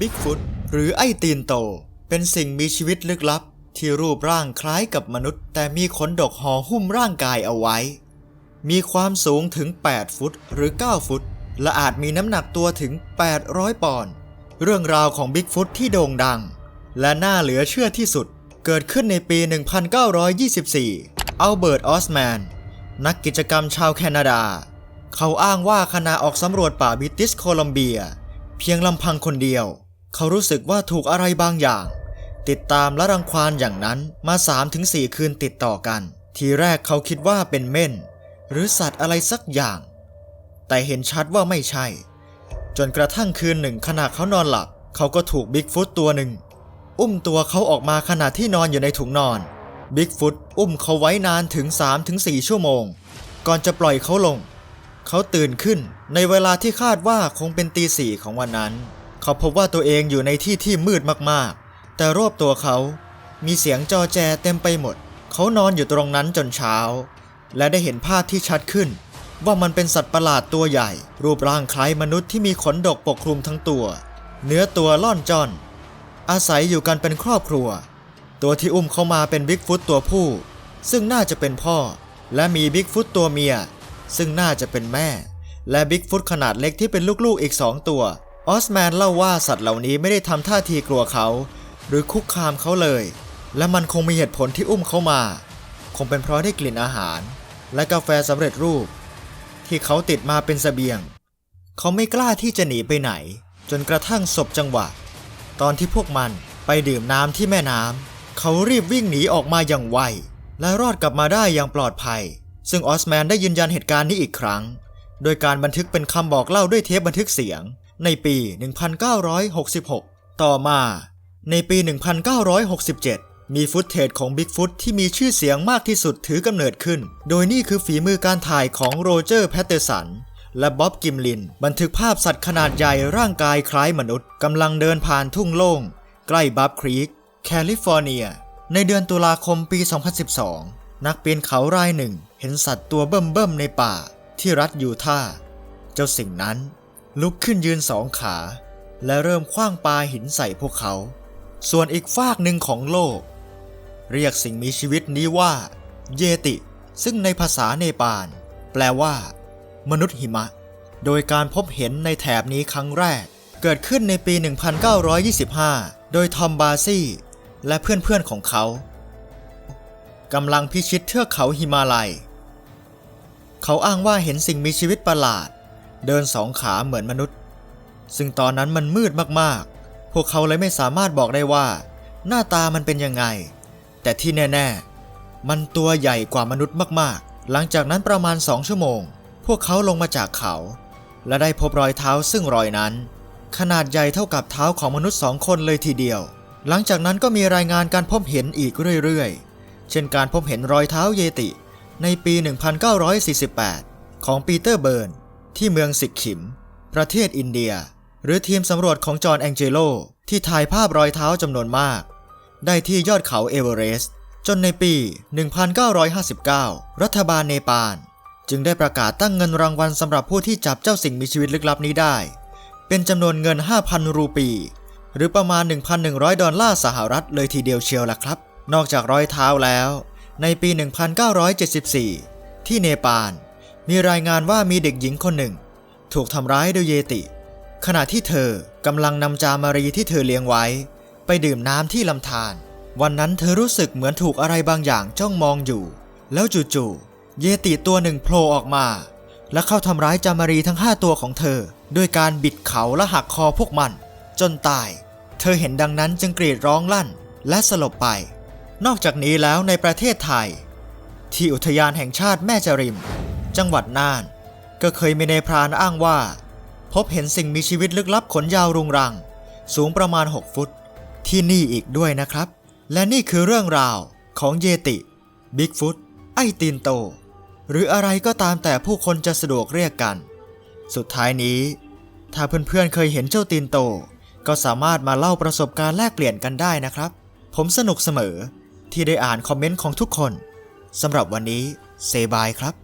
บิ๊กฟุตหรือไอตีนโต เป็นสิ่งมีชีวิตลึกลับ ที่รูปร่างคล้ายกับมนุษย์ แต่มีขนดกห่อหุ้มร่างกายเอาไว้ มีความสูงถึง 8 ฟุตหรือ 9 ฟุต และอาจมีน้ำหนักตัวถึง 800 ปอนด์เรื่องราวของบิ๊กฟุตที่โด่งดัง และน่าเหลือเชื่อที่สุด เกิดขึ้นในปี 1924 อัลเบิร์ต ออสแมน นักกิจกรรมชาวแคนาดา เขาอ้างว่าขณะออกสำรวจป่าบิติชโคลัมเบีย เพียงลำพังคนเดียว เขารู้สึกว่าถูกอะไรบางอย่าง ติดตามและรังควานอย่างนั้นมา3-4คืนติดต่อกัน ทีแรกเขาคิดว่าเป็นเม่น หรือสัตว์อะไรสักอย่าง แต่เห็นชัดว่าไม่ใช่ จนกระทั่งคืนหนึ่งขณะเขานอนหลับ เขาก็ถูกบิ๊กฟุตตัวหนึ่ง อุ้มตัวเขาออกมาขณะที่นอนอยู่ในถุงนอนบิ๊กฟุตอุ้มเขาไว้นานถึง 3-4 ชั่วโมง ก่อนจะปล่อยเขาลง เขาตื่นขึ้นในเวลาที่คาดว่าคงเป็นตีสี่ของวันนั้น เขาพบว่าตัวเองอยู่ในที่ที่มืดมากๆ แต่รอบตัวเขามีเสียงจอแจเต็มไปหมด เขานอนอยู่ตรงนั้นจนเช้า และได้เห็นภาพที่ชัดขึ้น ว่ามันเป็นสัตว์ประหลาดตัวใหญ่ รูปร่างคล้ายมนุษย์ที่มีขนดกปกคลุมทั้งตัว เนื้อตัวล่อนจอน อาศัยอยู่กันเป็นครอบครัว ตัวที่อุ้มเข้ามาเป็นบิ๊กฟุตตัวผู้ ซึ่งน่าจะเป็นพ่อ และมีบิ๊กฟุตตัวเมีย ซึ่งน่าจะเป็นแม่ และบิ๊กฟุตขนาดเล็กที่เป็นลูกๆอีกสองตัว ออสแมนเล่าว่าสัตว์เหล่านี้ไม่ได้ทำท่าทีกลัวเขา หรือคุกคามเขาเลย และมันคงมีเหตุผลที่อุ้มเขามา คงเป็นเพราะได้กลิ่นอาหาร และกาแฟสำเร็จรูป ที่เขาติดมาเป็นเสบียง เขาไม่กล้าที่จะหนีไปไหน จนกระทั่งศพจังหวะ ตอนที่พวกมันไปดื่มน้ำที่แม่น้ำเขารีบวิ่งหนีออกมาอย่างไวและรอดกลับมาได้อย่างปลอดภัย ซึ่งออสแมนได้ยืนยันเหตุการณ์นี้อีกครั้ง โดยการบันทึกเป็นคำบอกเล่าด้วยเทปบันทึกเสียง ในปี 1966 ต่อมา ในปี 1967 มีฟุตเทจของบิ๊กฟุตที่มีชื่อเสียงมากที่สุดถือกำเนิดขึ้น โดยนี่คือฝีมือการถ่ายของโรเจอร์แพตเตอร์สันและบ๊อบกิมลิน บันทึกภาพสัตว์ขนาดใหญ่ร่างกายคล้ายมนุษย์กำลังเดินผ่านทุ่งโล่ง ใกล้บัฟครีก แคลิฟอร์เนีย ในเดือนตุลาคมปี 2012 นักปีนเขารายหนึ่ง เห็นสัตว์ตัวเบิ่มๆในป่า ที่รัฐยูทาห์เจ้าสิ่งนั้น ลุกขึ้นยืนสองขา และเริ่มคว้างปาหินใส่พวกเขา ส่วนอีกฝากหนึ่งของโลก เรียกสิ่งมีชีวิตนี้ว่า เยติ ซึ่งในภาษาเนปาลแปลว่า มนุษย์หิมะ โดยการพบเห็นในแถบนี้ครั้งแรก เกิดขึ้นในปี 1925 โดยทอมบาซี่ และเพื่อนๆของเขากำลังพิชิตเทือกเขาหิมาลัย เขาอ้างว่าเห็นสิ่งมีชีวิตประหลาด เดินสองขาเหมือนมนุษย์ ซึ่งตอนนั้นมันมืดมากๆ พวกเขาเลยไม่สามารถบอกได้ว่า หน้าตามันเป็นยังไง แต่ที่แน่ๆ มันตัวใหญ่กว่ามนุษย์มากๆ หลังจากนั้นประมาณสองชั่วโมง พวกเขาลงมาจากเขา และได้พบรอยเท้าซึ่งรอยนั้น ขนาดใหญ่เท่ากับเท้าของมนุษย์สองคนเลยทีเดียว หลังจากนั้นก็มีรายงานการพบเห็นอีกเรื่อยๆ เช่นการพบเห็นรอยเท้าเยติ ในปี 1948 ของปีเตอร์เบิร์น ที่เมืองสิกขิม ประเทศอินเดีย หรือทีมสำรวจของจอห์นแองเจโล ที่ถ่ายภาพรอยเท้าจำนวนมาก ได้ที่ยอดเขาเอเวอเรสต์จนในปี 1959 รัฐบาลเนปาล จึงได้ประกาศตั้งเงินรางวัลสำหรับผู้ที่จับเจ้าสิ่งมีชีวิตลึกลับนี้ได้ เป็นจำนวนเงิน 5,000 รูปี หรือประมาณ 1,100 ดอลลาร์สหรัฐเลยทีเดียวเชียวล่ะครับ นอกจากรอยเท้าแล้ว ในปี 1974 ที่เนปาล มีรายงานว่ามีเด็กหญิงคนหนึ่ง ถูกทำร้ายโดยเยติ ขณะที่เธอกำลังนำจามารีที่เธอเลี้ยงไว้ ไปดื่มน้ำที่ลำธารวันนั้นเธอรู้สึกเหมือนถูกอะไรบางอย่างจ้องมองอยู่ แล้วจู่ๆเยติตัวหนึ่งโผล่ออกมา และเข้าทำร้ายจามารีทั้งห้าตัวของเธอ ด้วยการบิดเขาและหักคอพวกมัน จนตาย เธอเห็นดังนั้นจึงกรีดร้องลั่น และสลบไป นอกจากนี้แล้วในประเทศไทย ที่อุทยานแห่งชาติแม่จริม จังหวัดน่าน ก็เคยมีในายพรานอ้างว่า พบเห็นสิ่งมีชีวิตลึกลับขนยาวรุงรัง สูงประมาณ 6 ฟุต ที่นี่อีกด้วยนะครับ และนี่คือเรื่องราวของเยติบิ๊กฟุตไอตีนโต หรืออะไรก็ตามแต่ผู้คนจะสะดวกเรียกกัน สุดท้ายนี้ ถ้าเพื่อนๆเคยเห็นเจ้าตีนโต ก็สามารถมาเล่าประสบการณ์แลกเปลี่ยนกันได้นะครับ ผมสนุกเสมอที่ได้อ่านคอมเมนต์ของทุกคนสำหรับวันนี้เซบายครับ